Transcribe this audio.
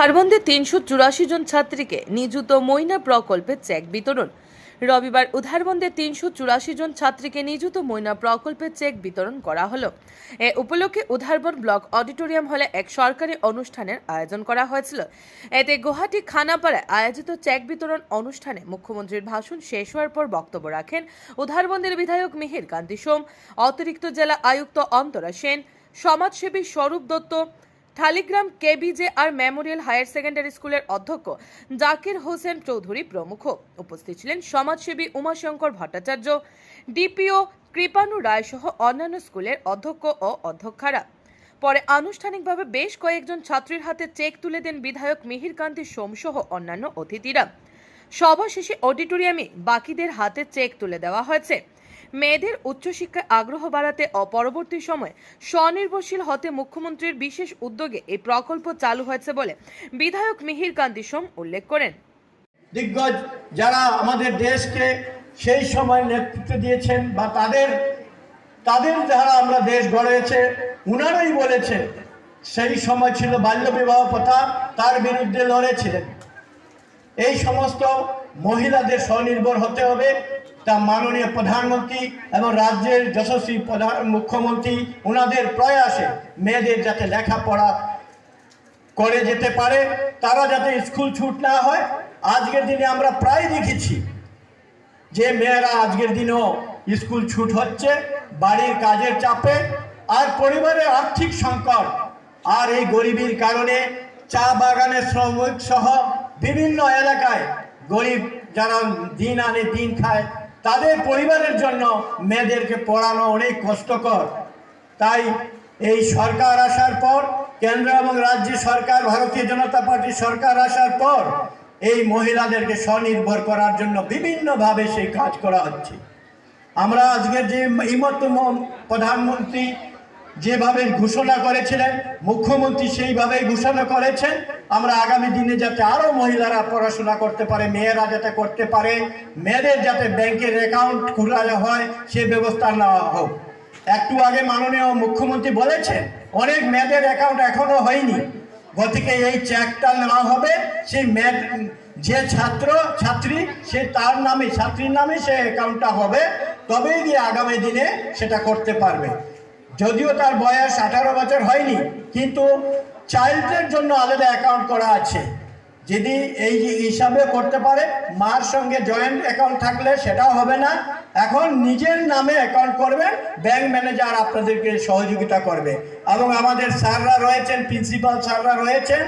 হারবন্দে তিনশো চুরাশি জন ছাত্রীকে নিযুত মৈনা প্রকল্পে চেক বিতরণ। রবিবার উধারবন্দে তিনশো চুরাশি জন ছাত্রীকে নিযুত মৈনা প্রকল্পে চেক বিতরণ করা হলো। এ উপলক্ষে উধারবন ব্লক অডিটোরিয়াম হলে এক সরকারি অনুষ্ঠানের আয়োজন করা হয়েছিল। এতে গুয়াহাটি খানাপাড়ায় আয়োজিত চেক বিতরণ অনুষ্ঠানে মুখ্যমন্ত্রীর ভাষণ শেষ হওয়ার পর বক্তব্য রাখেন উধারবন্দের বিধায়ক মিহির কান্তি সোম, অতিরিক্ত জেলা আয়ুক্ত অন্তরা সেন, সমাজসেবী Swarup Dutta Thaligram KBJ R memorial higher secondary স্কুলের অধ্যক্ষ জাকির হোসেন চৌধুরী প্রমুখ। উপস্থিত ছিলেন সমাজসেবী উমাশঙ্কর ভট্টাচার্য, ডিপিও কৃপানু রায় সহ অন্যান্য স্কুলের অধ্যক্ষ ও অধ্যক্ষারা। পরে আনুষ্ঠানিকভাবে বেশ কয়েকজন ছাত্রীর হাতে চেক তুলে দেন বিধায়ক মিহির কান্তি সোমসহ অন্যান্য অতিথিরা। সভা শেষে অডিটোরিয়ামে বাকিদের হাতে চেক তুলে দেওয়া হয়েছে। মেয়েদের উচ্চশিক্ষায় আগ্রহ বাড়াতে পরবর্তী সময়ে স্বনির্ভরশীল হতে মুখ্যমন্ত্রীর বিশেষ উদ্যোগে এই প্রকল্প চালু হয়েছে বলে বিধায়ক মিহির কান্তি সোম উল্লেখ করেন। দিগ্গজ যারা আমাদের দেশকে সেই সময় নেতৃত্ব দিয়েছেন বা তাদের তাদের যারা আমরা দেশ গড়েছে, উনারাই বলেছে সেই সময় ছিল বাল্যবিবাহ প্রথা, তার বিরুদ্ধে লড়েছিলেন। এই সমস্ত মহিলাদের স্বনির্ভর হতে হবে। তা মাননীয় প্রধানমন্ত্রী এবং রাজ্যের যশস্বী প্রধান মুখ্যমন্ত্রী ওনাদের প্রয়াসে মেয়েদের যাতে লেখাপড়া করে যেতে পারে, তারা যাতে স্কুল ছুট না হয়। আজকের দিনে আমরা প্রায় দেখেছি যে মেয়েরা আজকের দিনেও স্কুল ছুট হচ্ছে, বাড়ির কাজের চাপে, আর পরিবারের আর্থিক সংকট, আর এই গরিবের কারণে চা বাগানের শ্রমিক সহ বিভিন্ন এলাকায় গরিব যারা দিন আনে দিন খায়, তাদের পরিবারের জন্য মেয়েদেরকে পড়ানো অনেক কষ্টকর। তাই এই সরকার আসার পর, কেন্দ্র এবং রাজ্য সরকার, ভারতীয় জনতা পার্টি সরকার আসার পর, এই মহিলাদেরকে স্বনির্ভর করার জন্য বিভিন্নভাবে সেই কাজ করা হচ্ছে। আমরা আজকের যে ইমত প্রধানমন্ত্রী যেভাবে ঘোষণা করেছিলেন, মুখ্যমন্ত্রী সেইভাবেই ঘোষণা করেছেন। আমরা আগামী দিনে যাতে আরও মহিলারা পড়াশোনা করতে পারে, মেয়েরা যাতে করতে পারে, মেয়েদের যাতে ব্যাংকের অ্যাকাউন্ট খোলা হয়, সে ব্যবস্থা নেওয়া হোক। একটু আগে মাননীয় মুখ্যমন্ত্রী বলেছেন, অনেক মেয়েদের অ্যাকাউন্ট এখনও হয়নি। গতিকে এই চেকটা নেওয়া হবে। সেই মেয়ে, যে ছাত্র, ছাত্রী, সে তার নামে, ছাত্রীর নামে সে অ্যাকাউন্টটা হবে। তবেই গিয়ে আগামী দিনে সেটা করতে পারবে। যদিও তার বয়স আঠারো বছর হয়নি, কিন্তু চাইল্ডদের জন্য আলাদা অ্যাকাউন্ট করা আছে। যদি এই হিসাবে করতে পারে, মার সঙ্গে জয়েন্ট অ্যাকাউন্ট থাকলে সেটাও হবে না। এখন নিজের নামে অ্যাকাউন্ট করবেন ব্যাংক ম্যানেজার আপনাদেরকে সহযোগিতা করবে। এবং আমাদের স্যাররা রয়েছেন প্রিন্সিপাল স্যাররা রয়েছেন।